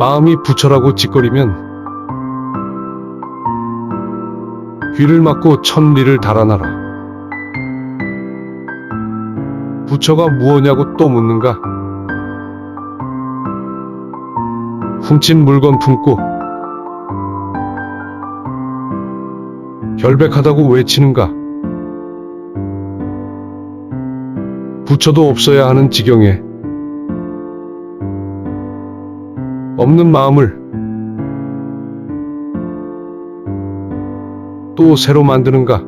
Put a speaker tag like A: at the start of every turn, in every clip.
A: 마음이 부처라고 짓거리면 귀를 막고 천리를 달아나라. 부처가 무엇냐고 또 묻는가? 훔친 물건 품고 결백하다고 외치는가? 부처도 없어야 하는 지경에 없는 마음을 또 새로 만드는가?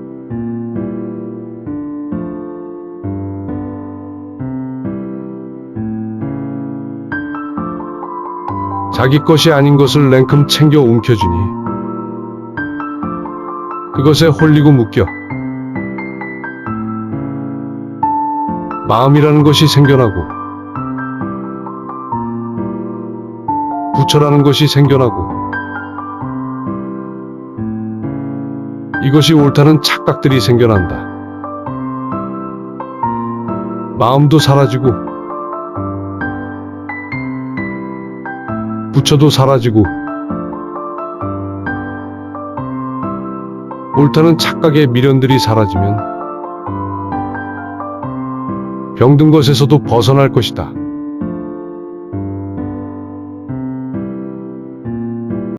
A: 자기 것이 아닌 것을 냉큼 챙겨 움켜쥐니 그것에 홀리고 묶여 마음이라는 것이 생겨나고 부처라는 것이 생겨나고 이것이 옳다는 착각들이 생겨난다. 마음도 사라지고 부처도 사라지고 옳다는 착각의 미련들이 사라지면 병든 것에서도 벗어날 것이다.